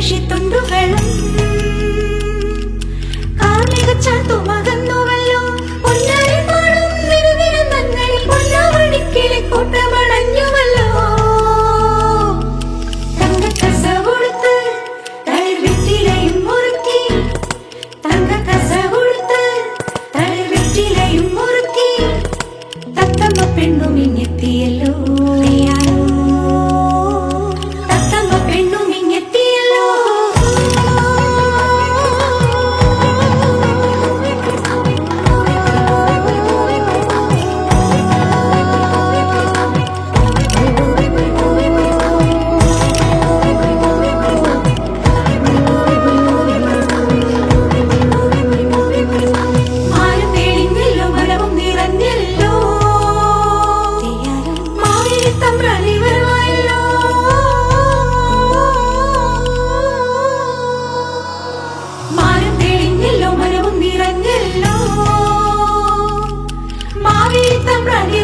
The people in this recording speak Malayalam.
കർക്കിടകത്തിന്റെ ready.